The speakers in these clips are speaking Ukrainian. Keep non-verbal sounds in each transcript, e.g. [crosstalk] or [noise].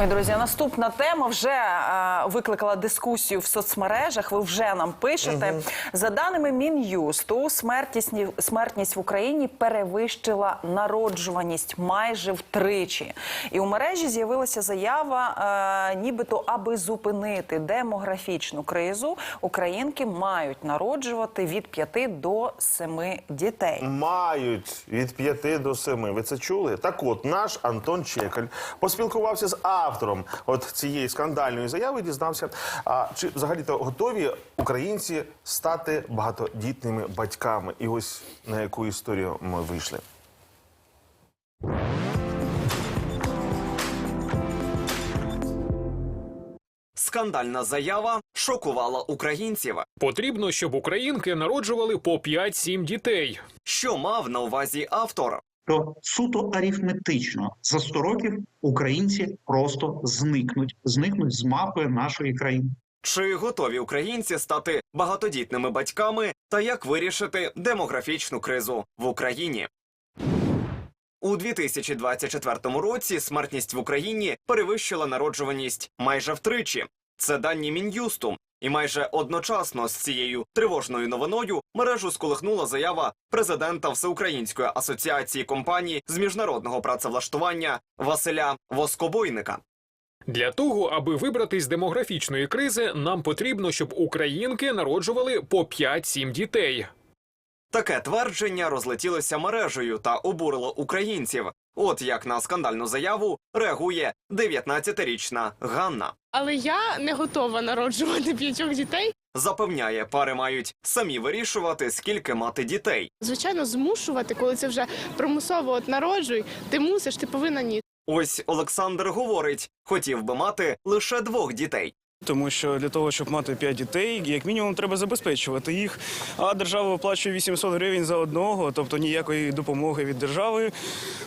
Ой, друзі, наступна тема вже е, викликала дискусію в соцмережах. Ви вже нам пишете. За даними Мін'юсту, смертність, смертність в Україні перевищила народжуваність майже втричі. І у мережі з'явилася заява, е, нібито аби зупинити демографічну кризу, українки мають народжувати від 5 до 7 дітей. Мають від 5 до 7. Ви це чули? Так от, наш Антон Чекаль поспілкувався з автором от цієї скандальної заяви, дізнався, а чи взагалі-то готові українці стати багатодітними батьками? І ось на яку історію ми вийшли. Скандальна заява шокувала українців. Потрібно, щоб українки народжували по 5-7 дітей. Що мав на увазі автор? То суто арифметично за 100 років українці просто зникнуть, зникнуть з мапи нашої країни. Чи готові українці стати багатодітними батьками та як вирішити демографічну кризу в Україні? У 2024 році смертність в Україні перевищила народжуваність майже втричі. Це дані Мін'юсту. І майже одночасно з цією тривожною новиною мережу сколихнула заява президента Всеукраїнської асоціації компаній з міжнародного працевлаштування Василя Воскобойника. Для того, аби вибратись з демографічної кризи, нам потрібно, щоб українки народжували по 5-7 дітей. Таке твердження розлетілося мережею та обурило українців. От як на скандальну заяву реагує 19-річна Ганна. Але я не готова народжувати п'ятьох дітей. Запевняє, пари мають самі вирішувати, скільки мати дітей. Звичайно, змушувати, коли це вже примусово от народжуй, ти мусиш, ти повинна ні. Ось Олександр говорить, хотів би мати лише двох дітей. Тому що для того, щоб мати 5 дітей, як мінімум треба забезпечувати їх. А держава виплачує 800 гривень за одного, тобто ніякої допомоги від держави.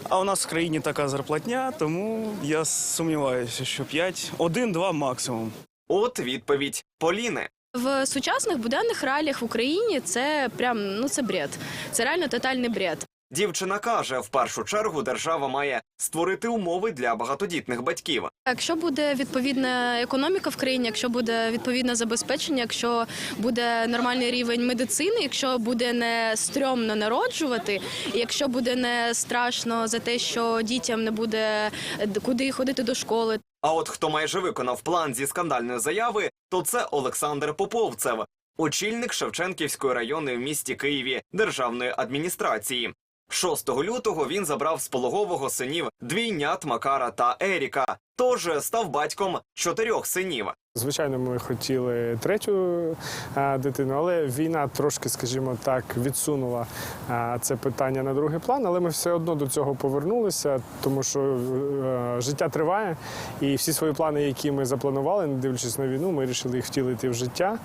А у нас в країні така зарплатня, тому я сумніваюся, що 5, один-два максимум. От відповідь Поліни. В сучасних буденних реаліях в Україні це прям ну це бред. Це реально тотальний бред. Дівчина каже, в першу чергу держава має створити умови для багатодітних батьків. Якщо буде відповідна економіка в країні, якщо буде відповідне забезпечення, якщо буде нормальний рівень медицини, якщо буде не стрьомно народжувати, якщо буде не страшно за те, що дітям не буде куди ходити до школи, А от хто майже виконав план зі скандальної заяви, то це Олександр Поповцев, очільник Шевченківської районної в місті Києві державної адміністрації. 6 лютого він забрав з пологового синів двійнят Макара та Еріка, тож став батьком чотирьох синів. Звичайно, ми хотіли третю е, дитину, але війна трошки, скажімо так, відсунула е, це питання на другий план. Але ми все одно до цього повернулися, тому що е, життя триває, і всі свої плани, які ми запланували, не дивлячись на війну, ми вирішили їх втілити в життя.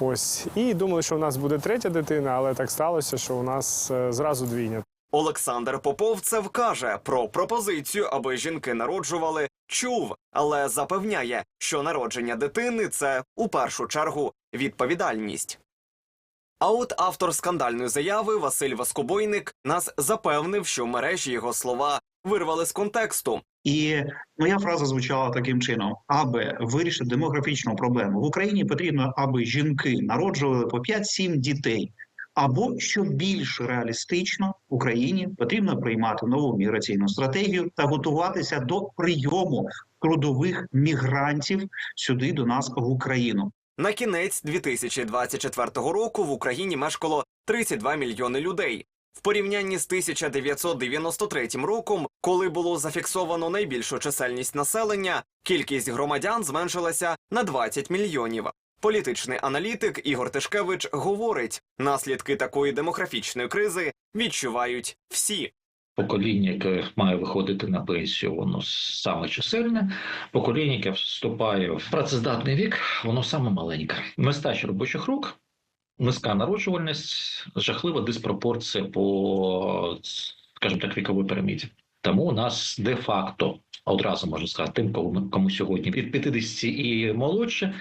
Ось і думали, що у нас буде третя дитина, але так сталося, що у нас е, зразу двійня. Олександр Поповцев каже про пропозицію, аби жінки народжували, чув, але запевняє, що народження дитини це у першу чергу відповідальність. А от автор скандальної заяви Василь Воскобойник нас запевнив, що в мережі його слова вирвали з контексту. І моя фраза звучала таким чином: аби вирішити демографічну проблему в Україні, потрібно, аби жінки народжували по 5-7 дітей. Або що більш реалістично Україні потрібно приймати нову міграційну стратегію та готуватися до прийому трудових мігрантів сюди до нас в Україну. На кінець 2024 року в Україні мешкало 32 мільйони людей. В порівнянні з 1993 роком, коли було зафіксовано найбільшу чисельність населення, кількість громадян зменшилася на 20 мільйонів. Політичний аналітик Ігор Тишкевич говорить, наслідки такої демографічної кризи відчувають всі. Покоління, яке має виходити на пенсію, воно саме чисельне. Покоління, яке вступає в працездатний вік, воно саме маленьке. Нестача робочих рук, низька народжувальність, жахлива диспропорція по, скажімо так, віковій піраміді. Тому у нас де-факто одразу можна сказати, тим, кому, кому сьогодні від 50 і молодше,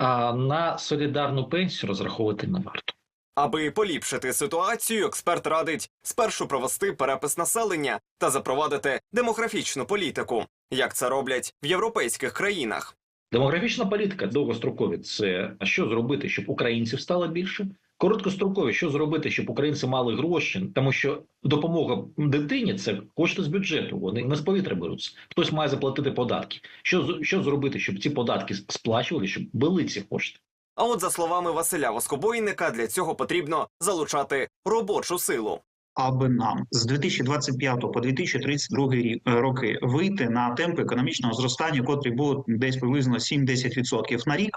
а на солідарну пенсію розраховувати не варто. Аби поліпшити ситуацію, експерт радить спершу провести перепис населення та запровадити демографічну політику, як це роблять в європейських країнах. Демографічна політика довгострокові це що зробити, щоб українців стало більше. Короткострокові, що зробити, щоб українці мали гроші, тому що допомога дитині це кошти з бюджету. Вони не з повітря беруться. Хтось має заплатити податки. Що з- що зробити, щоб ці податки сплачували, щоб були ці кошти? А от за словами Василя Воскобойника, для цього потрібно залучати робочу силу. аби нам з 2025 по 2032 рік е, роки вийти на темпи економічного зростання, котрі будуть десь приблизно 7-10% на рік.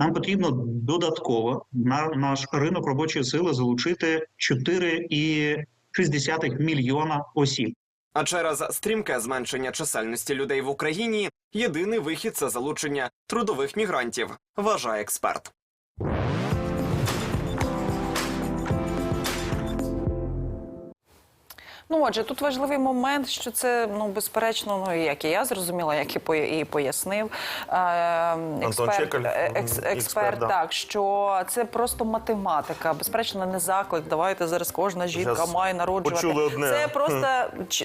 Нам потрібно додатково на наш ринок робочої сили залучити 4,6 мільйона осіб. А через стрімке зменшення чисельності людей в Україні єдиний вихід це залучення трудових мігрантів, вважає експерт. Ну, отже, тут важливий момент, що це ну безперечно, ну як і я зрозуміла, як і по- і пояснив е, експерт, е, екс, експерт, так що це просто математика. Безперечно, не заклик. Давайте зараз кожна жінка має народжувати. Це [laughs] просто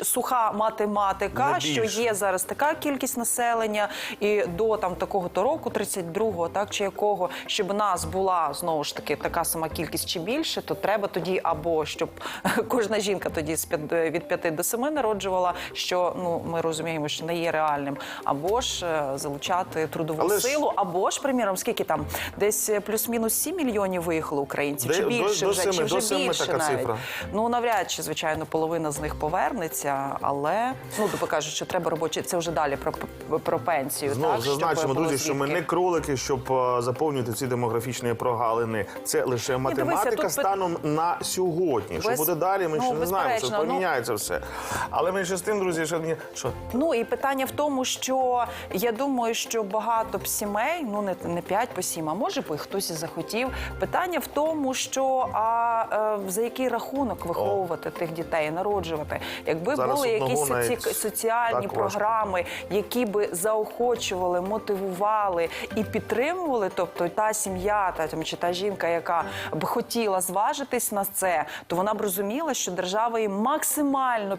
суха математика, що є зараз така кількість населення, і до там такого то року, 32-го, так чи якого, щоб у нас була знову ж таки така сама кількість чи більше, то треба тоді або щоб [laughs] кожна жінка тоді з від 5 до 7 народжувала, що ну ми розуміємо, що не є реальним, або ж е, залучати трудову Але ж- силу, або ж, приміром, скільки там десь е, плюс-мінус 7 мільйонів виїхало українців, Де- чи більше до вже, чи до вже більше така навіть. цифра. Ну навряд чи звичайно половина з них повернеться, але ну тобто кажуть, що треба робочі. Це вже далі про, про пенсію. Знову так, зазначимо, друзі, що ми не кролики, щоб е, заповнювати ці демографічні прогалини. Це лише математика тут станом на сьогодні. Що буде далі? Ми ну, ще не знаємо. Це ну- поміняється все. Але менше з тим, друзі, що мені що Ну і питання в тому, що я думаю, що багато б сімей, ну не, не 5 по 7, а може би хтось і захотів. Питання в тому, що а е, за який рахунок виховувати тих дітей, народжувати, якби Зараз були якісь навіть соці... соціальні так важко. програми, які би заохочували, мотивували і підтримували, тобто та сім'я, та там чи та жінка, яка б хотіла зважитись на це, то вона б розуміла, що держава її максимально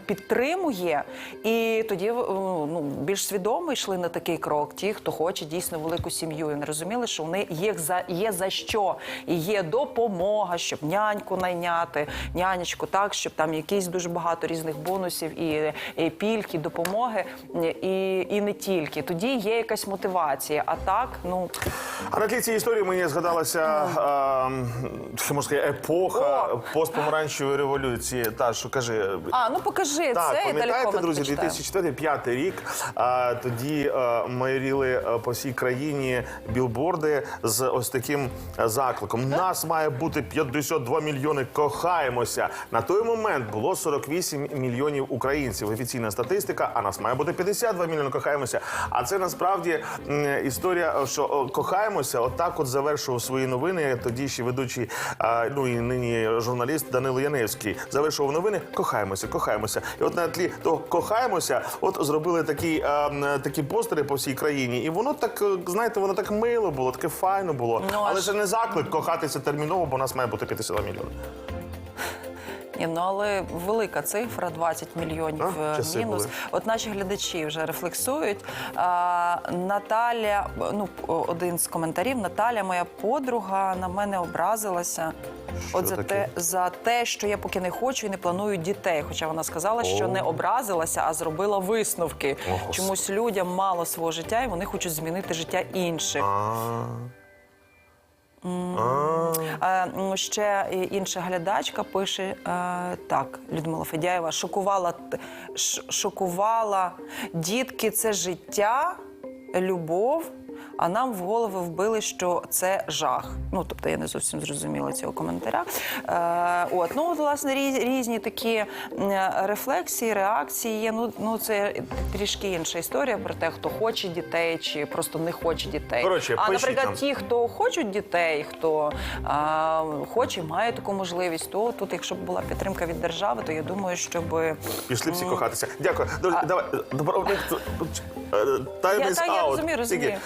підтримує, і тоді ну більш свідомо йшли на такий крок. Ті, хто хоче дійсно велику сім'ю, і вони розуміли, що вони є за є за що, і є допомога, щоб няньку найняти, нянечку, так щоб там якісь дуже багато різних бонусів і, і пільг, і допомоги, і, і не тільки. Тоді є якась мотивація. А так, ну А на тлі цієї історії мені згадалася е, що можна сказати, епоха постпомаранчевої революції. Та що каже, а ну покажи Так, це пам'ятаєте, друзі, 2004-2005 рік. А, тоді а, майоріли а, по всій країні білборди з ось таким закликом. Нас має бути 52 мільйони. Кохаємося. На той момент було 48 мільйонів українців. Офіційна статистика. А нас має бути 52 мільйони. Кохаємося. А це насправді історія, що кохаємося. Отак, от завершував свої новини. Тоді ще ведучий, а, ну і нині журналіст Данило Яневський завершував новини. Кохаємося, кохаємося. І от на тлі того кохаємося, от зробили такі, е, такі постери по всій країні. І воно так, е, знаєте, воно так мило було, таке файно було. Ну, Але ж не заклик кохатися терміново, бо нас має бути 52 мільйони. Ні, ну але велика цифра 20 мільйонів А, е, мінус. були. От наші глядачі вже рефлексують. А, Наталя, ну один з коментарів. Наталя, моя подруга, на мене образилася. Що От за таке? те, за те, що я поки не хочу і не планую дітей. Хоча вона сказала, що не образилася, а зробила висновки. О, Чомусь людям мало свого життя, і вони хочуть змінити життя інших. А. А. М, Ще інша глядачка пише е, так: Людмила Федяєва шокувала шокувала дітки це життя, любов. А нам в голови вбили, що це жах. Ну тобто я не зовсім зрозуміла цього коментаря. Е, от ну от, власне різ- різні такі рефлексії, реакції є. Ну ну це трішки інша історія про те, хто хоче дітей чи просто не хоче дітей. Коротше, а наприклад, нам. ті, хто хочуть дітей, хто а, хоче, має таку можливість, то тут, якщо б була підтримка від держави, то я думаю, щоб Пішли всі кохатися. Дякую. Друзі, давай. Добро. [laughs] Я- Тайм та, is я розумію, розумію. Тільки